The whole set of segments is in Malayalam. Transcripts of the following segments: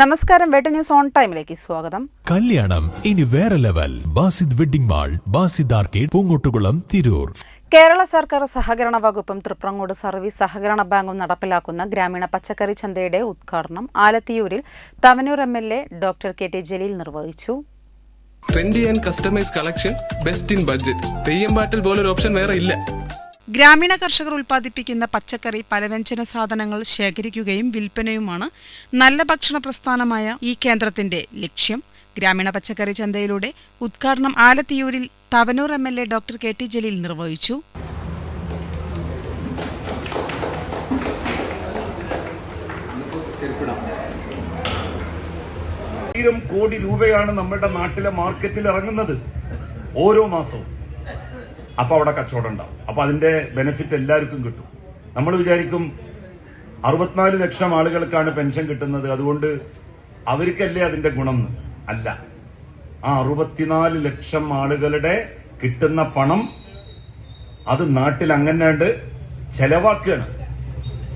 നമസ്കാരം വെട്ട ന്യൂസ് ഓൺ ടൈമിലേക്ക് സ്വാഗതം. കല്യാണം ഇനി വേറെ level. Basid wedding mall Basid arcade Poongottukulam Tirur. Kerala സർക്കാർ സഹകരണ വകുപ്പും തൃപ്രങ്ങോട് സർവീസ് സഹകരണ ബാങ്കും നടപ്പിലാക്കുന്ന ഗ്രാമീണ പച്ചക്കറി ചന്തയുടെ ഉദ്ഘാടനം ആലത്തിയൂരിൽ Thavanur M L A doctor K T Jaleel നിർവഹിച്ചു. Trendy and customise collection best in budget theyyam പാട്ടിൽ പോലൊരു ഓപ്ഷൻ വേറെ ഇല്ല. ഗ്രാമീണ കർഷകർ ഉൽപ്പാദിപ്പിക്കുന്ന പച്ചക്കറി പലവ്യഞ്ജന സാധനങ്ങൾ ശേഖരിക്കുകയും വിൽപ്പനയുമാണ് നല്ല ഭക്ഷണ പ്രസ്ഥാനമായ ഈ കേന്ദ്രത്തിന്റെ ലക്ഷ്യം. ഗ്രാമീണ പച്ചക്കറി ചന്തയിലൂടെ ഉദ്ഘാടനം ആലത്തിയൂരിൽ Thavanur M L A doctor K T Jaleel നിർവഹിച്ചു. ആയിരം കോടി രൂപയാണ് നമ്മുടെ നാട്ടിലെ മാർക്കറ്റിൽ ഇറങ്ങുന്നത് ഓരോ മാസവും. അപ്പൊ അവിടെ കച്ചവടം ഉണ്ടാവും. അപ്പൊ അതിന്റെ ബെനിഫിറ്റ് എല്ലാവർക്കും കിട്ടും. നമ്മൾ വിചാരിക്കും അറുപത്തിനാല് ലക്ഷം ആളുകൾക്കാണ് പെൻഷൻ കിട്ടുന്നത്. അതുകൊണ്ട് അവർക്കല്ലേ അതിന്റെ ഗുണം? അല്ല. ആ അറുപത്തിനാല് ലക്ഷം ആളുകളുടെ കിട്ടുന്ന പണം അത് നാട്ടിൽ അങ്ങനെയാണ്ട് ചെലവാക്കുകയാണ്.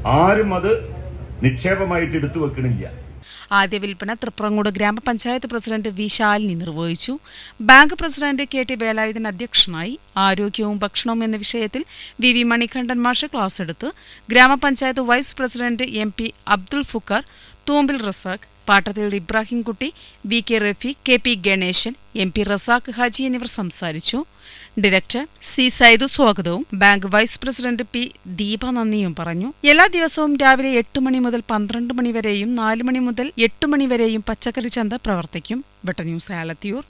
ആരും അത് നിക്ഷേപമായിട്ട് എടുത്തു വെക്കണില്ല. ആദ്യ വിൽപ്പന തൃപ്രങ്ങോട് ഗ്രാമപഞ്ചായത്ത് പ്രസിഡന്റ് വി ശാലിനി നിർവഹിച്ചു. Bank president K T Velayudhan അധ്യക്ഷനായി. ആരോഗ്യവും ഭക്ഷണവും എന്ന വിഷയത്തിൽ വി വി മണികണ്ഠൻ മാഷ് ക്ലാസ് എടുത്ത്. ഗ്രാമപഞ്ചായത്ത് vice president M P Abdul Fukkar Thoombil Razak Pattathil Ibrahimkutty V K Rafeeq K P Ganesan M P Razak Haji എന്നിവർ സംസാരിച്ചു. ഡയറക്ടർ സി സൈദു സ്വാഗതവും. Bank vice president P Deepa നന്ദിയും പറഞ്ഞു. എല്ലാ ദിവസവും രാവിലെ എട്ട് മണി മുതൽ പന്ത്രണ്ട് മണി വരെയും നാല് മണി മുതൽ എട്ട് മണിവരെയും പച്ചക്കറി ചന്ത പ്രവർത്തിക്കും. ബട്ടന്യൂസ് ആലത്തിയൂർ